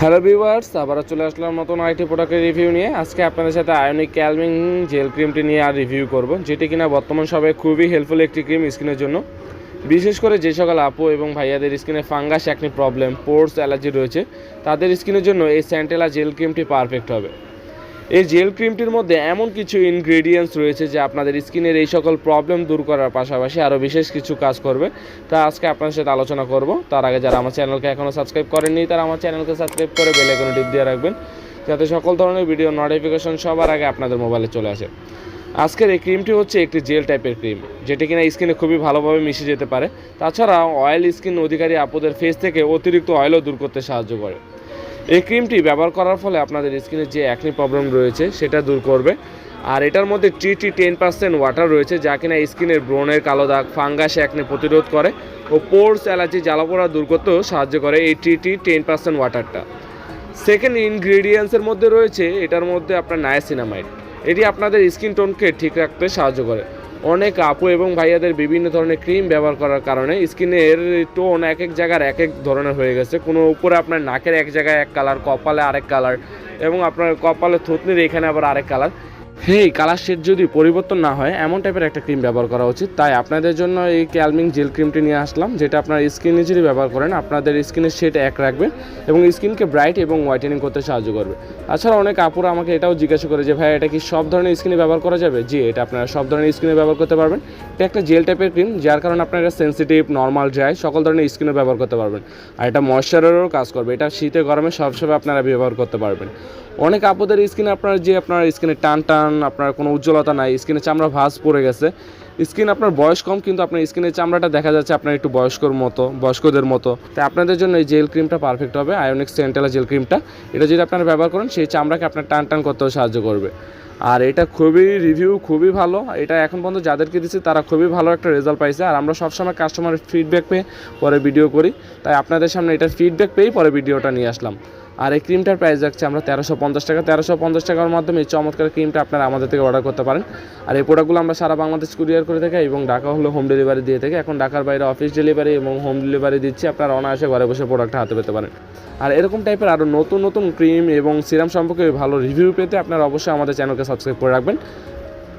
Hello viewers আবার চলে আসলাম নতুন আইটি প্রোডাক্টের রিভিউ নিয়ে। আজকে আপনাদের সাথে আয়নিক ক্যালমিং জেল ক্রিমটি নিয়ে আর রিভিউ করব, যেটি কিনা বর্তমান সবাই খুবই হেল্পফুল একটি ক্রিম স্কিনের জন্য। বিশেষ করে যে সকল আপু এবং ভাইয়াদের স্কিনে ফাঙ্গাস একটি প্রবলেম পোর্স অ্যালার্জি রয়েছে, তাদের স্কিনের জন্য এই স্যান্টেলা জেল ক্রিমটি পারফেক্ট হবে। এই জেল ক্রিমটির মধ্যে এমন কিছু ইনগ্রেডিয়েন্টস রয়েছে যে আপনাদের স্কিনের এই সকল প্রবলেম দূর করার পাশাপাশি আরও বিশেষ কিছু কাজ করবে। তা আজকে আপনার সাথে আলোচনা করব। তার আগে যারা আমার চ্যানেলকে এখনও সাবস্ক্রাইব করেননি, তারা আমার চ্যানেলকে সাবস্ক্রাইব করে বেল আইকনে টিপ দিয়ে রাখবেন, যাতে সকল ধরনের ভিডিও নোটিফিকেশন সবার আগে আপনাদের মোবাইলে চলে আসে। আজকের এই ক্রিমটি হচ্ছে একটি জেল টাইপের ক্রিম যেটি কিনা স্কিনে খুবই ভালোভাবে মিশে যেতে পারে। তাছাড়া অয়েল স্কিন অধিকারী আপুদের ফেস থেকে অতিরিক্ত অয়েলও দূর করতে সাহায্য করে। এই ক্রিমটি ব্যবহার করার ফলে আপনাদের স্কিনের যে একনি প্রবলেম রয়েছে, সেটা দূর করবে। আর এটার মধ্যে T T ten percent water রয়েছে, যা কিনা স্কিনের ব্রণের কালো দাগ ফাঙ্গাস একনি প্রতিরোধ করে ও পোর্স অ্যালার্জি জ্বালাপোড়া দূর করতেও সাহায্য করে এই টি টি টেন পার্সেন্ট ওয়াটারটা সেকেন্ড ইনগ্রেডিয়েন্টসের মধ্যে রয়েছে, এটার মধ্যে আপনার নায়াসিনামাইড এটি আপনাদের স্কিন টোনকে ঠিক রাখতে সাহায্য করে। অনেক আপু এবং ভাইয়াদের বিভিন্ন ধরনের ক্রিম ব্যবহার করার কারণে স্কিনের টোন এক এক জায়গার এক এক ধরনের হয়ে গেছে। কোনো উপরে আপনার নাকের এক জায়গায় এক কালার কপালে আরেক কালার এবং আপনার কপালে থুতনির এখানে আবার আরেক কালার হেই, কালার শেড যদি পরিবর্তন না হয়, এমন টাইপের একটা ক্রিম ব্যবহার করা উচিত। তাই আপনাদের জন্য এই ক্যালমিং জেল ক্রিমটি নিয়ে আসলাম, যেটা আপনার স্কিনে যদি ব্যবহার করেন, আপনাদের স্কিনের শেড এক রাখবে এবং স্কিনকে ব্রাইট এবং হোয়াইটেনিং করতে সাহায্য করবে। তাছাড়া অনেক আপুরা আমাকে এটাও জিজ্ঞাসা করে যে, ভাই, এটা কি সব ধরনের স্কিনে ব্যবহার করা যাবে? জি, এটা আপনারা সব ধরনের স্কিনে ব্যবহার করতে পারবেন। এটা একটা জেল টাইপের ক্রিম যার কারণে আপনারা এটা সেন্সিটিভ নর্মাল ড্রাই সকল ধরনের স্কিনে ব্যবহার করতে পারবেন। আর এটা ময়শ্চারেরও কাজ করবে। এটা শীতে, গরমে সবসময় আপনারা ব্যবহার করতে পারবেন। অনেক আপদের স্কিনে আপনার যে আপনার স্কিনে টান টান, আপনার কোনো উজ্জ্বলতা নাই স্কিনে চামড়া ভাঁজ পড়ে গেছে। স্কিন আপনার বয়স কম, কিন্তু আপনার স্কিনের চামড়াটা দেখা যাচ্ছে আপনার একটু বয়স্কর মতো, বয়স্কদের মতো। তাই আপনাদের জন্য এই জেল ক্রিমটা পারফেক্ট হবে আয়োনিক সেন্টেলা জেল ক্রিমটা। এটা যদি আপনারা ব্যবহার করেন, সেই চামড়াকে আপনার টান টান করতেও সাহায্য করবে। আর এটা খুবই রিভিউ খুবই ভালো। এটা এখন পর্যন্ত যাদেরকে দিচ্ছি তারা খুবই ভালো একটা রেজাল্ট পাইছে। আর আমরা সবসময় কাস্টমারের ফিডব্যাক পেয়ে পরে ভিডিও করি। তাই আপনাদের সামনে এটার ফিডব্যাক পেয়েই পরে ভিডিওটা নিয়ে আসলাম। আর এই ক্রিমটার প্রাইস রাখছে আমরা তেরোশো পঞ্চাশ টাকা। তেরোশো পঞ্চাশ টাকার মাধ্যমে এই চমৎকার ক্রিমটা আপনারা আমাদের থেকে অর্ডার করতে পারেন। আর এই প্রোডাক্টগুলো আমরা সারা বাংলাদেশ কুরিয়ার করে থাকি এবং ঢাকা হলো হোম ডেলিভারি দিয়ে থাকি। এখন ঢাকার বাইরে অফিস ডেলিভারি এবং হোম ডেলিভারি দিচ্ছি। আপনারা অনায়াসে ঘরে বসে প্রোডাক্টটা হাতে পেতে পারেন। আর এরকম টাইপের আরও নতুন নতুন ক্রিম এবং সিরাম সম্পর্কে ভালো রিভিউ পেতে আপনারা অবশ্যই আমাদের চ্যানেলকে সাবস্ক্রাইব করে রাখবেন।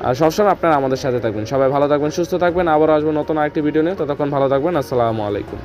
আর সবসময় আপনারা আমাদের সাথে থাকবেন। সবাই ভালো থাকবেন, সুস্থ থাকবেন। আবার আসব নতুন আরেকটি ভিডিও নিয়ে। ততক্ষণ ভালো থাকবেন। আসসালামু আলাইকুম।